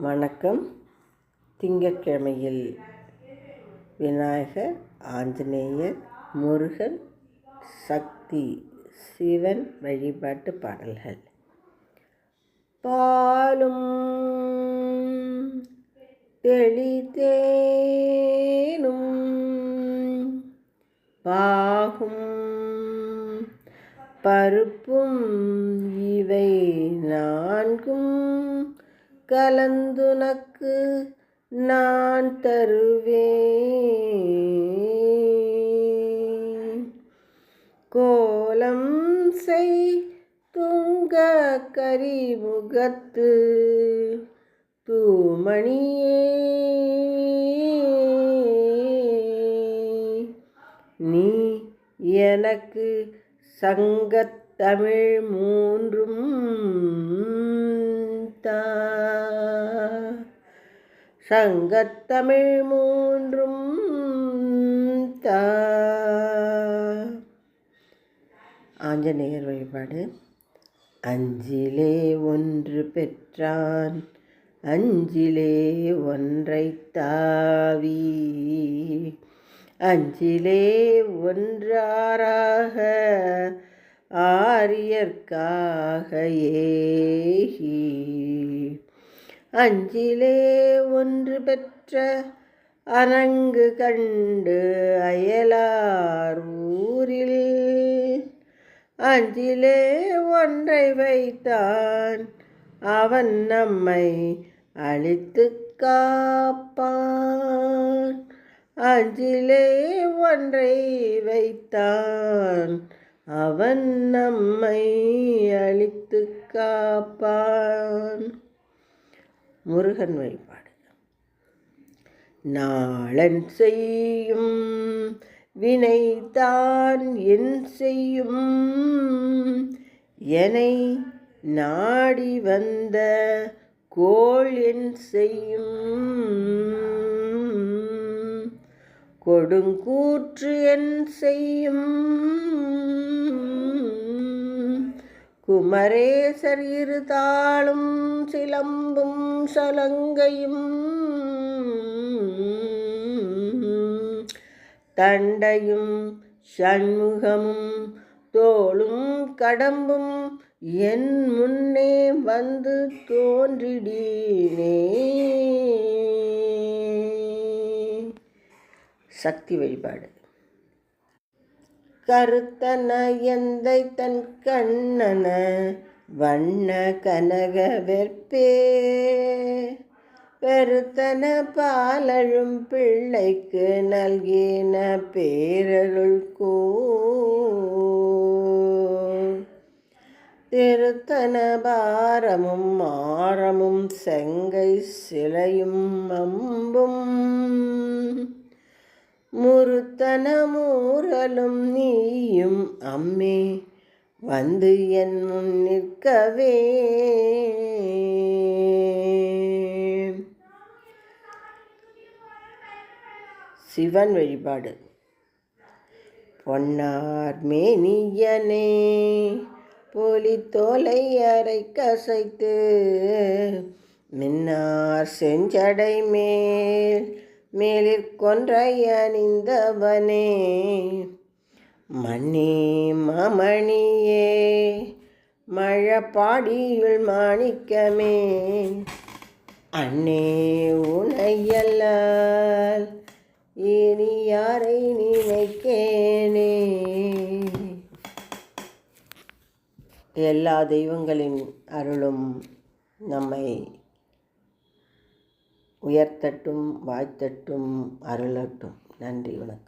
வணக்கம். திங்கட்கிழமையில் விநாயகர் ஆஞ்சநேயர் முருகன் சக்தி சிவன் வழிபாட்டு பாடல்கள். பாலும் தெளித்தேனும் பாகும் பருப்பும் இவை நான்கும். கலந்துனக்கு நான் தருவேன். கோலம் செய் துங்க கரிமுகத்து தூமணியே. நீ எனக்கு சங்கத்தமிழ் மூன்றும் சங்கத்தமிழ் மூன்றும் தா. ஆஞ்சநேயர் வழிபாடு. அஞ்சிலே ஒன்று பெற்றான் அஞ்சிலே ஒன்றை தாவி. அஞ்சிலே ஒன்றாராக ஆரியர்க்காக ஏகி. அஞ்சிலே ஒன்று பெற்ற அரங்கு கண்டு அயலார் ஊரில். அஞ்சிலே ஒன்றை வைத்தான் அவன் நம்மை அழித்து காப்பான். அஞ்சிலே ஒன்றை வைத்தான் அவன் நம்மை அழித்து காப்பான். முருகன் வழிபாடு. நாளன் செய்யும் வினைதான் என் செய்யும். என்னை நாடி வந்த கோள் என் செய்யும். கொடுங்கூற்று என் செய்யும். குமரேசர் இருதாளும் சிலம்பும் சலங்கையும் தண்டையும் சண்முகமும் தோளும் கடம்பும் என் முன்னே வந்து தோன்றிடீனே. சக்தி வழிபாடு. கருத்தன எந்தை தன் கண்ணன வண்ண கனக வெற்பே. பெருத்தன பாலழும் பிள்ளைக்கு நல்கின பேரருள் கோ திருத்தன பாரமும் ஆரமும் செங்கை சிலையும் அம்பும். முருத்தன மூரலும் நீயும் அம்மே. வந்து என் முன் நிற்கவே. சிவன் வழிபாடு. பொன்னார் மேனியனே போலி தோலை அரை கசைத்து மின்னார் செஞ்சடை மேல் மேலிற்கொன்றை அணிந்தவனே. மணி மமணியே மழப்பாடியுள் மாணிக்கமே. அண்ணே உனையல்லால் இனி யாரை நினைக்கேனே. எல்லா தெய்வங்களின் அருளும் நம்மை உயர்த்தட்டும் வாய்த்தட்டும் அருளட்டும். நன்றி வணக்கம்.